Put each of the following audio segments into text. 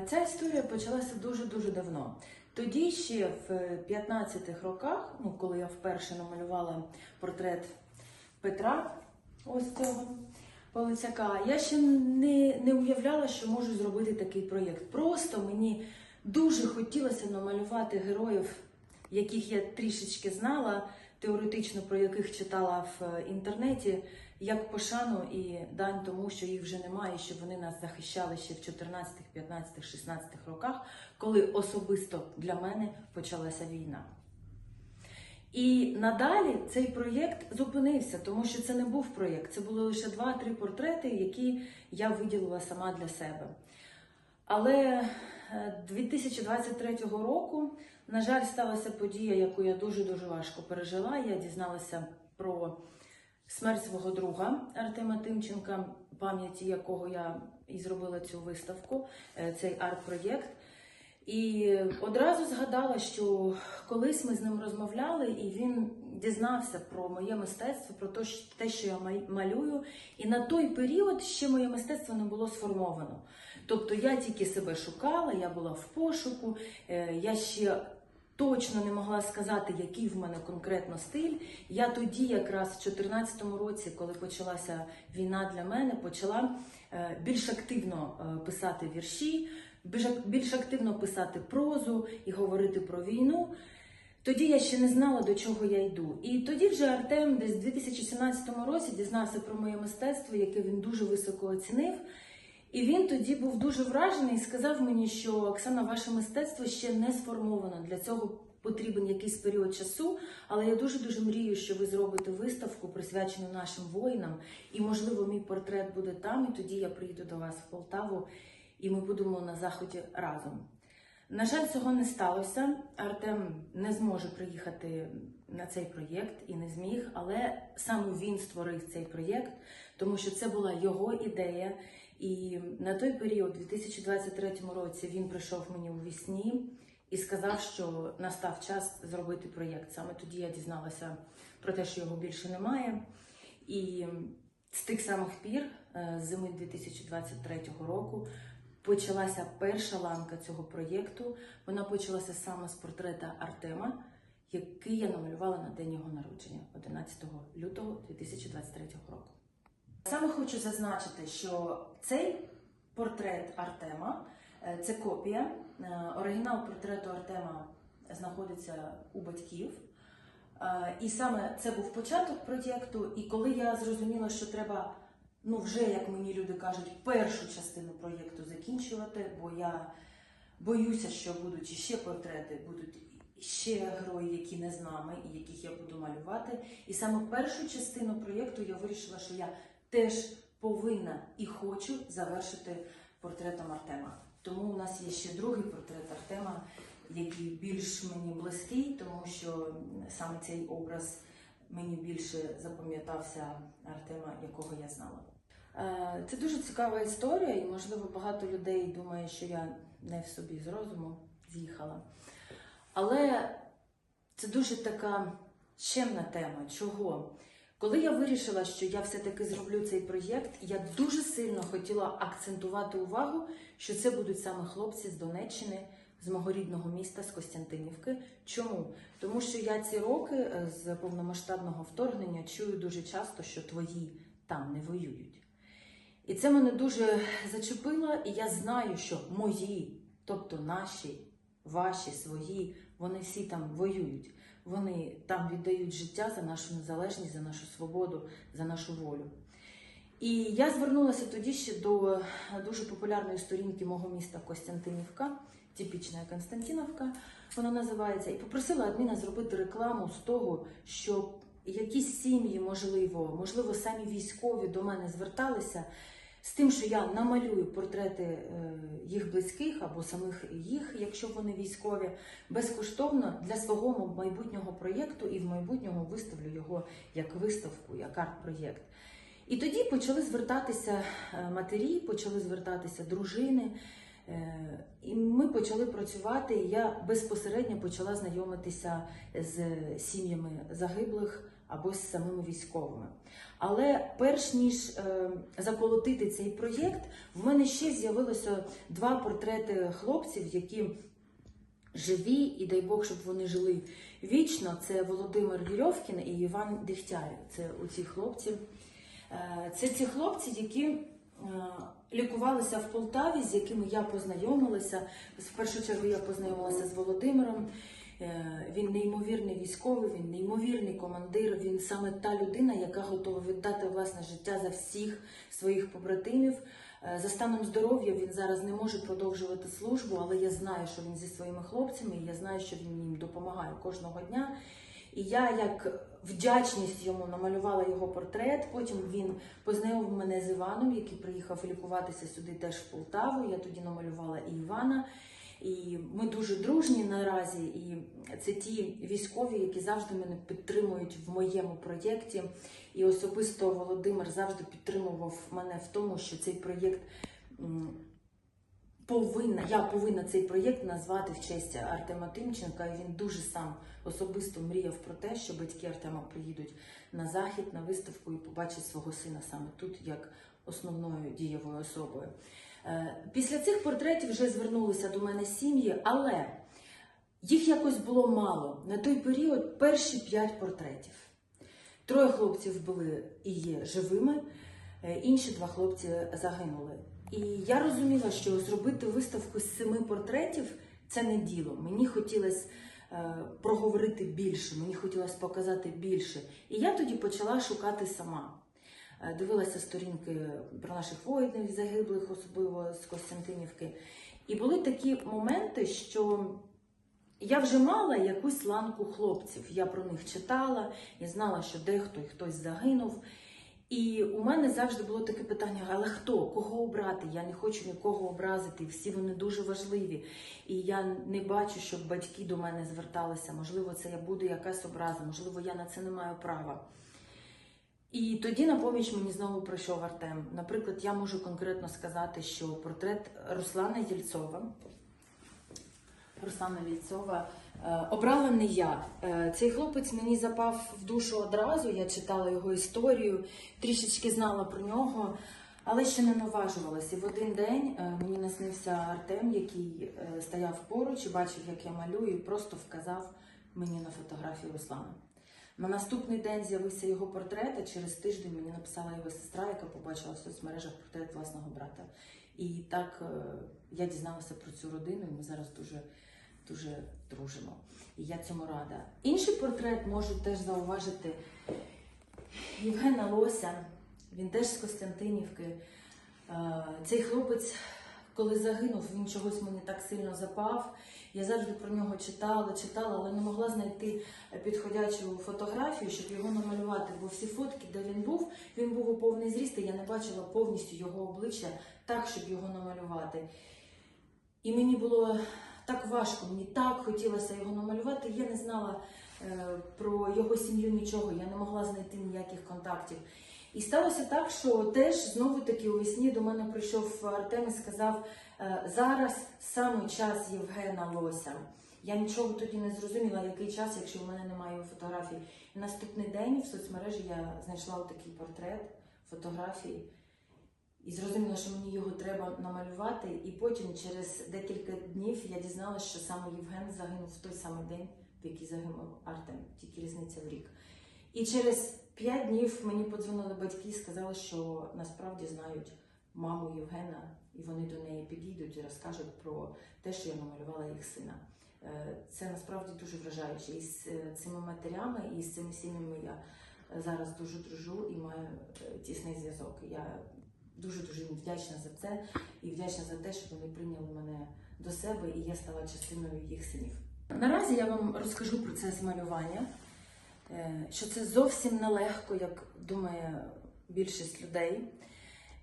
Е, Ця історія почалася дуже-дуже давно. Тоді ще в 15-х роках, ну, коли я вперше намалювала портрет Петра, ось цього Полицяка, я ще не, не уявляла, що можу зробити такий проєкт. Просто мені дуже хотілося намалювати героїв, яких я трішечки знала, теоретично про яких читала в інтернеті, як пошану і дань тому, що їх вже немає, що вони нас захищали ще в 14, 15, 16 роках, коли особисто для мене почалася війна. І надалі цей проєкт зупинився, тому що це не був проєкт, це були лише два-три портрети, які я виділила сама для себе. Але е, 2023 року, на жаль, сталася подія, яку я дуже-дуже важко пережила. Я дізналася про смерть свого друга Артема Тимченка, пам'яті якого я і зробила цю виставку, е, цей арт-проєкт. І одразу згадала, що колись ми з ним розмовляли, і він дізнався про моє мистецтво, про те, що- я малюю. І на той період ще моє мистецтво не було сформовано. Тобто я тільки себе шукала, я була в пошуку, е, я ще точно не могла сказати, який в мене конкретно стиль. Я тоді, якраз в 2014 році, коли почалася війна для мене, почала е, більш активно е, писати вірші, більш, активно писати прозу і говорити про війну. Тоді я ще не знала, до чого я йду. І тоді вже Артем десь в 2017 році дізнався про моє мистецтво, яке він дуже високо оцінив. І він тоді був дуже вражений і сказав мені, що Оксана, ваше мистецтво ще не сформовано. Для цього потрібен якийсь період часу. Але я дуже дуже мрію, що ви зробите виставку, присвячену нашим воїнам. І, можливо, мій портрет буде там. І тоді я приїду до вас в Полтаву, і ми будемо на заході разом. На жаль, цього не сталося. Артем не зможе приїхати на цей проєкт і не зміг, але саме він створив цей проєкт, тому що це була його ідея. І на той період, у 2023 році, він прийшов мені у вісні і сказав, що настав час зробити проєкт. Саме тоді я дізналася про те, що його більше немає. І з тих самих пір, е, зими 2023 року, почалася перша ланка цього проєкту. Вона почалася саме з портрета Артема, який я намалювала на день його народження, 11 лютого 2023 року. Саме хочу зазначити, що цей портрет Артема е, це копія. Е, Оригінал портрету Артема знаходиться у батьків. Е, І саме це був початок проєкту. І коли я зрозуміла, що треба, ну вже як мені люди кажуть, першу частину проєкту закінчувати, бо я боюся, що будуть іще портрети, будуть ще герої, які не з нами, і яких я буду малювати. І саме першу частину проєкту я вирішила, що я теж повинна і хочу завершити портретом Артема. Тому у нас є ще другий портрет Артема, який більш мені близький, тому що саме цей образ мені більше запам'ятався Артема, якого я знала. Е, Це дуже цікава історія, і можливо багато людей думає, що я не в собі з розуму з'їхала. Але це дуже така щемна тема. Чого? Коли я вирішила, що я все-таки зроблю цей проєкт, я дуже сильно хотіла акцентувати увагу, що це будуть саме хлопці з Донеччини, з мого рідного міста, з Костянтинівки. Чому? Тому що я ці роки е, з повномасштабного вторгнення чую дуже часто, що твої там не воюють. І це мене дуже зачепило, і я знаю, що мої, тобто наші, ваші, свої, вони всі там воюють. Вони там віддають життя за нашу незалежність, за нашу свободу, за нашу волю. І я звернулася тоді ще до е, дуже популярної сторінки мого міста Костянтинівка, типічна Константиновка, вона називається, і попросила адміна зробити рекламу з того, що якісь сім'ї, можливо, можливо, самі військові до мене зверталися з тим, що я намалюю портрети е, їх близьких або самих їх, якщо вони військові, безкоштовно для свого майбутнього проєкту і в майбутньому виставлю його як виставку, як арт-проєкт. І тоді почали звертатися е, матері, почали звертатися дружини. е, І ми почали працювати. Я безпосередньо почала знайомитися з сім'ями загиблих або з самими військовими. Але перш ніж е, заколотити цей проєкт, в мене ще з'явилося два портрети хлопців, які живі, і дай Бог, щоб вони жили вічно. Це Володимир Вірьовкін і Іван Дегтярів. Це оці хлопці. Е, Це ці хлопці, які е, лікувалися в Полтаві, з якими я познайомилася. В першу чергу я познайомилася з Володимиром. Е, Він неймовірний військовий, він неймовірний командир. Він саме та людина, яка готова віддати власне життя за всіх своїх побратимів. Е, За станом здоров'я він зараз не може продовжувати службу, але я знаю, що він зі своїми хлопцями, і я знаю, що він їм допомагає кожного дня. І я, як вдячність йому, намалювала його портрет. Потім він познайомив мене з Іваном, який приїхав лікуватися сюди теж в Полтаву. Я тоді намалювала і Івана. І ми дуже дружні наразі. І це ті військові, які завжди мене підтримують в моєму проєкті. І особисто Володимир завжди підтримував мене в тому, що цей проєкт повинна, я повинна цей проєкт назвати в честь Артема Тимченка. І він дуже сам особисто мріяв про те, що батьки Артема приїдуть на захід на виставку і побачать свого сина саме тут, як основною дієвою особою. Е, Після цих портретів вже звернулися до мене сім'ї, але їх якось було мало. На той період перші п'ять портретів. Троє хлопців були і є живими, е, інші два хлопці загинули. І я розуміла, що зробити виставку з семи портретів це не діло. Мені хотілося е, проговорити більше, мені хотілося показати більше. І я тоді почала шукати сама. Е, Дивилася сторінки про наших воїнів загиблих, особливо з Костянтинівки. І були такі моменти, що я вже мала якусь ланку хлопців. Я про них читала, я знала, що дехто і хтось загинув. І у мене завжди було таке питання: але хто? Кого обрати? Я не хочу нікого образити. Всі вони дуже важливі. І я не бачу, щоб батьки до мене зверталися. Можливо, це я буду якась образа, можливо, я на це не маю права. І тоді на поміч мені знову прийшов Артем. Наприклад, я можу конкретно сказати, що портрет Руслана Єльцова. Руслана Єльцова е, обрала не я. Е, Цей хлопець мені запав в душу одразу. Я читала його історію, трішечки знала про нього, але ще не наважувалася. І в один день е, мені наснився Артем, який стояв поруч і бачив, як я малюю, і просто вказав мені на фотографію Руслана. На наступний день з'явився його портрет, а через тиждень мені написала його сестра, яка побачила в соцмережах портрет власного брата. І так е, я дізналася про цю родину, і ми зараз дуже, дуже дружимо. І я цьому рада. Інший портрет можу теж зауважити Євгена Лося. Він теж з Костянтинівки. Е, Цей хлопець, коли загинув, він чогось мені так сильно запав. Я завжди про нього читала, читала, але не могла знайти підходячу фотографію, щоб його намалювати. Бо всі фотки, де він був, він був у повний зріст, і я не бачила повністю його обличчя так, щоб його намалювати. І мені було так важко, мені так хотілося його намалювати. Я не знала е, про його сім'ю нічого, я не могла знайти ніяких контактів. І сталося так, що теж знову таки у весні до мене прийшов Артем і сказав: «Е, зараз саме час Євгена Лося. Я нічого тоді не зрозуміла, який час, якщо в мене немає фотографій. І наступний день в соцмережі я знайшла такий портрет, фотографії. І зрозуміла, що мені його треба намалювати. І потім, через декілька днів, я дізналася, що саме Євген загинув в той самий день, в який загинув Артем, тільки різниця в рік. І через п'ять днів мені подзвонили батьки і сказали, що насправді знають маму Євгена, і вони до неї підійдуть і розкажуть про те, що я намалювала їх сина. Е, Це насправді дуже вражаюче. І з е, цими матерями, і з цими сім'ями я е, зараз дуже дружу і маю тісний зв'язок. Я дуже дуже їм вдячна за це і вдячна за те, що вони прийняли мене до себе, і я стала частиною їх синів. Наразі я вам розкажу про це змалювання, е, що це зовсім нелегко, як думає більшість людей.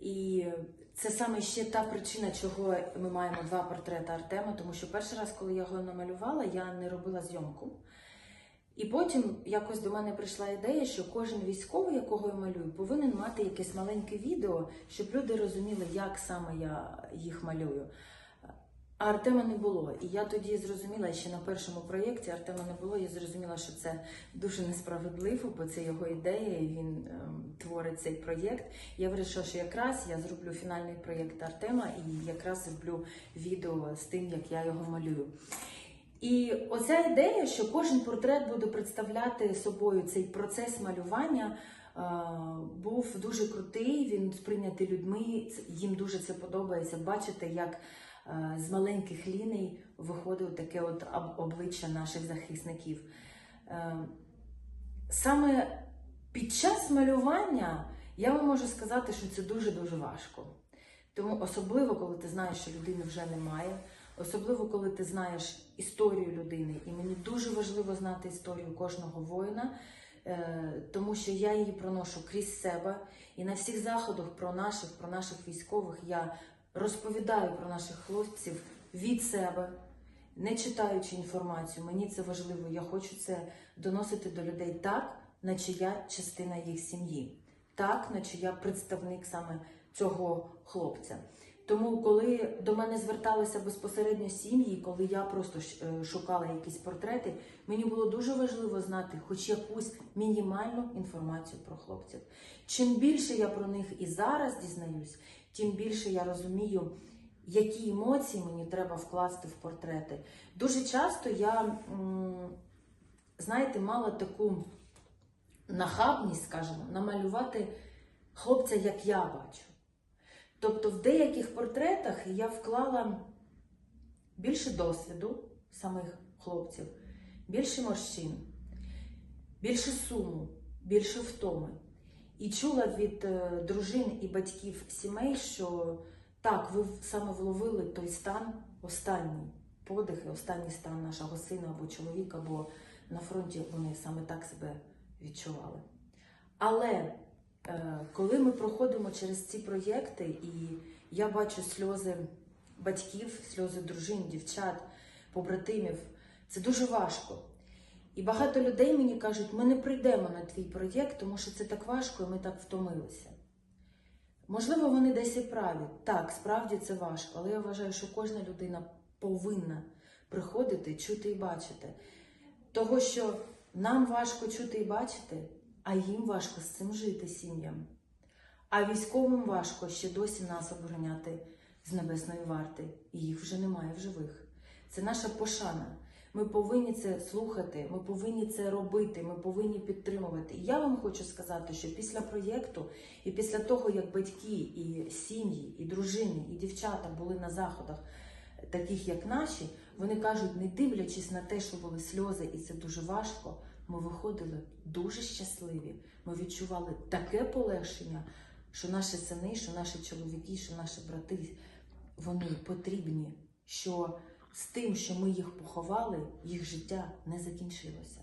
І це саме ще та причина, чого ми маємо два портрети Артема, тому що перший раз, коли я його намалювала, я не робила зйомку. І потім якось до мене прийшла ідея, що кожен військовий, якого я малюю, повинен мати якесь маленьке відео, щоб люди розуміли, як саме я їх малюю. А Артема не було. І я тоді зрозуміла, ще на першому проєкті Артема не було. Я зрозуміла, що це дуже несправедливо, бо це його ідея, і він ем, творить цей проєкт. Я вирішила, що якраз я зроблю фінальний проєкт Артема і якраз зроблю відео з тим, як я його малюю. І оця ідея, що кожен портрет буде представляти собою цей процес малювання, е, був дуже крутий. Він сприйнятий людьми. Їм дуже це подобається. Бачити, як з маленьких ліній виходить таке от обличчя наших захисників. Е, Саме під час малювання я вам можу сказати, що це дуже-дуже важко. Тому особливо, коли ти знаєш, що людини вже немає, особливо коли ти знаєш історію людини, і мені дуже важливо знати історію кожного воїна, е, тому що я її проношу крізь себе. І на всіх заходах про наших, про наших військових я розповідаю про наших хлопців від себе, не читаючи інформацію. Мені це важливо. Я хочу це доносити до людей так, наче я частина їх сім'ї, так, наче я представник саме цього хлопця. Тому, коли до мене зверталися безпосередньо сім'ї, коли я просто е, шукала якісь портрети, мені було дуже важливо знати хоч якусь мінімальну інформацію про хлопців. Чим більше я про них і зараз дізнаюсь, тим більше я розумію, які емоції мені треба вкласти в портрети. Дуже часто я, знаєте, мала таку нахабність, скажімо, намалювати хлопця, як я бачу. Тобто в деяких портретах я вклала більше досвіду самих хлопців, більше морщин, більше суму, більше втоми. І чула від е, дружин і батьків сімей, що так, ви саме вловили той стан, останній подих, і останній стан нашого сина або чоловіка, бо на фронті вони саме так себе відчували. Але е, коли ми проходимо через ці проєкти, і я бачу сльози батьків, сльози дружин, дівчат, побратимів, це дуже важко. І багато людей мені кажуть, ми не прийдемо на твій проєкт, тому що це так важко, і ми так втомилися. Можливо, вони десь і праві. Так, справді це важко, але я вважаю, що кожна людина повинна приходити, чути і бачити. Того, що нам важко чути і бачити, а їм важко з цим жити сім'ям. А військовим важко ще досі нас обороняти з небесної варти, і їх вже немає в живих. Це наша пошана. Ми повинні це слухати, ми повинні це робити, ми повинні підтримувати. І я вам хочу сказати, що після проєкту і після того, як батьки, і сім'ї, і дружини, і дівчата були на заходах, таких як наші, вони кажуть, не дивлячись на те, що були сльози, і це дуже важко. Ми виходили дуже щасливі. Ми відчували таке полегшення, що наші сини, що наші чоловіки, що наші брати, вони потрібні. Що з тим, що ми їх поховали, їх життя не закінчилося.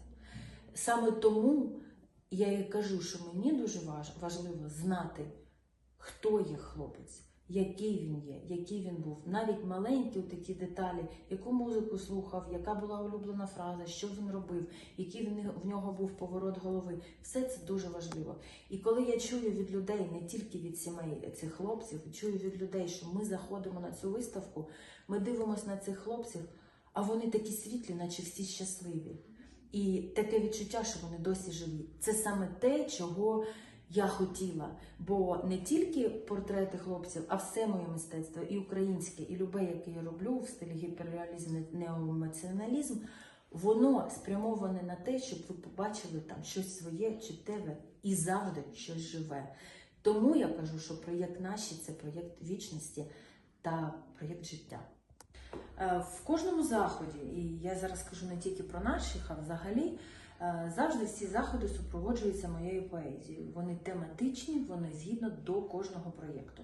Саме тому я і кажу, що мені дуже важ- важливо знати, хто є хлопець, який він є, який він був. Навіть маленькі такі деталі, яку музику слухав, яка була улюблена фраза, що він робив, який в нього був поворот голови. Все це дуже важливо. І коли я чую від людей, не тільки від сімей цих хлопців, чую від людей, що ми заходимо на цю виставку, ми дивимося на цих хлопців, а вони такі світлі, наче всі щасливі. І таке відчуття, що вони досі живі. Це саме те, чого я хотіла. Бо не тільки портрети хлопців, а все моє мистецтво, і українське, і любе, яке я роблю в стилі гіперреалізм, неоемоціоналізм, воно спрямоване на те, щоб ви побачили там щось своє чи тебе і завжди щось живе. Тому я кажу, що проєкт наші це проєкт вічності та проєкт життя. Е, В кожному заході, і я зараз кажу не тільки про наших, а взагалі завжди всі заходи супроводжуються моєю поезією. Вони тематичні, вони згідно до кожного проєкту.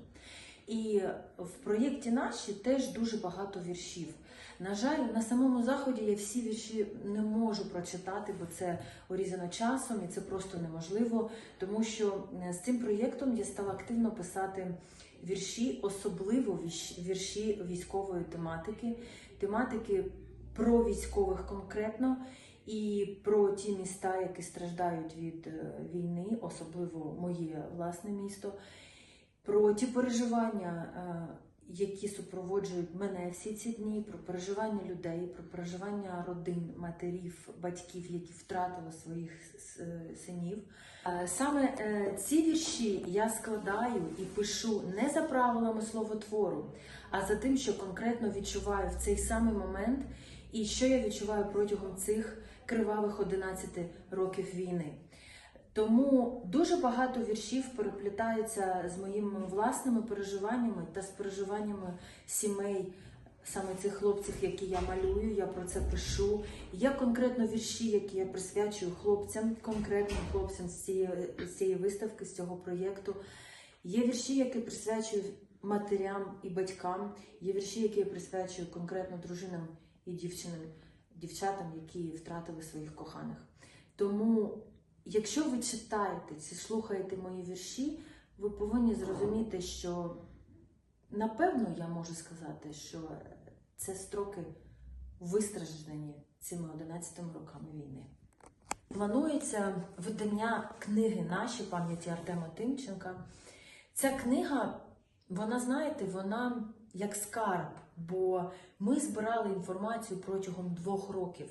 І в проєкті наші теж дуже багато віршів. На жаль, на самому заході я всі вірші не можу прочитати, бо це урізано часом і це просто неможливо. Тому що е, з цим проєктом я стала активно писати вірші, особливо вірші військової тематики, тематики про військових конкретно і про ті міста, які страждають від е, війни, особливо моє власне місто, про ті переживання, е, які супроводжують мене всі ці дні, про переживання людей, про переживання родин, матерів, батьків, які втратили своїх е, синів. Саме ці вірші я складаю і пишу не за правилами словотвору, а за тим, що конкретно відчуваю в цей самий момент, і що я відчуваю протягом цих кривавих 11 років війни. Тому дуже багато віршів переплітаються з моїми власними переживаннями та з переживаннями сімей саме цих хлопців, які я малюю. Я про це пишу. Є конкретно вірші, які я присвячую хлопцям, конкретним хлопцям з цієї, з цієї виставки, з цього проєкту. Є вірші, які присвячую матерям і батькам. Є вірші, які я присвячую конкретно дружинам і дівчинам, дівчатам, які втратили своїх коханих. Тому Якщо ви читаєте чи слухаєте мої вірші, ви повинні зрозуміти, що напевно я можу сказати, що це строки вистраждані цими 11 роками війни. Планується видання книги Наші пам'яті Артема Тимченка. Ця книга, вона, знаєте, вона як скарб, бо ми збирали інформацію протягом двох років.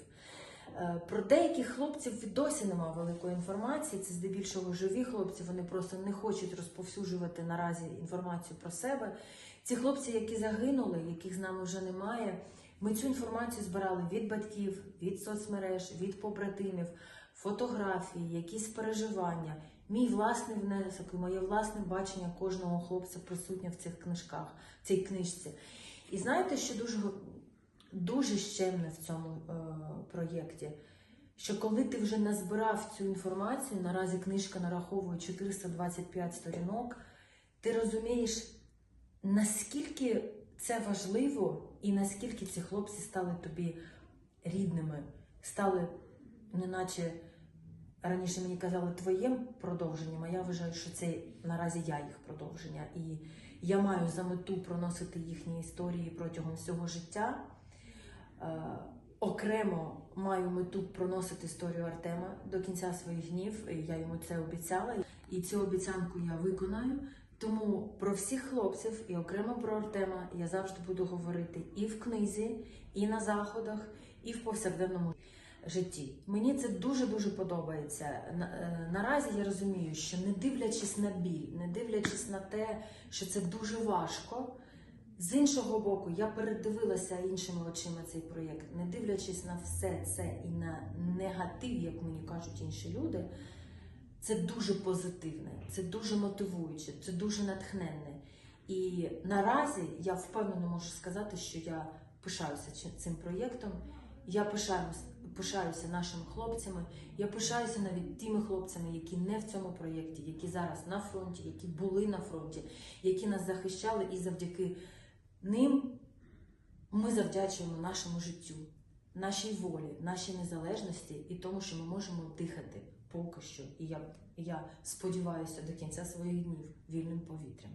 Е, Про деяких хлопців досі немає великої інформації. Це здебільшого живі хлопці. Вони просто не хочуть розповсюджувати наразі інформацію про себе. Ці хлопці, які загинули, яких з нами вже немає. Ми цю інформацію збирали від батьків, від соцмереж, від побратимів, фотографії, якісь переживання, мій власний внесок і моє власне бачення кожного хлопця присутнє в цих книжках, в цій книжці. І знаєте, що дуже дуже щемне в цьому е, проєкті. Що коли ти вже назбирав цю інформацію, наразі книжка нараховує 425 сторінок, ти розумієш, наскільки це важливо і наскільки ці хлопці стали тобі рідними, стали, неначе раніше мені казали, твоїм продовженням, а я вважаю, що це наразі я їх продовження. І я маю за мету проносити їхні історії протягом всього життя. Е, окремо маю мету проносити історію Артема до кінця своїх днів. Я йому це обіцяла, і цю обіцянку я виконаю. Тому про всіх хлопців і окремо про Артема я завжди буду говорити і в книзі, і на заходах, і в повсякденному житті. Мені це дуже дуже подобається. Е, Наразі я розумію, що не дивлячись на біль, не дивлячись на те, що це дуже важко. З іншого боку, я передивилася іншими очима цей проєкт, не дивлячись на все це і на негатив, як мені кажуть інші люди. Це дуже позитивне, це дуже мотивуюче, це дуже натхненне. І наразі я впевнено можу сказати, що я пишаюся цим проєктом. Я пишаюся, пишаюся нашими хлопцями. Я пишаюся навіть тими хлопцями, які не в цьому проєкті, які зараз на фронті, які були на фронті, які нас захищали, і завдяки ним ми завдячуємо нашому життю, нашій волі, нашій незалежності і тому, що ми можемо дихати поки що. І я, я сподіваюся до кінця своїх днів вільним повітрям.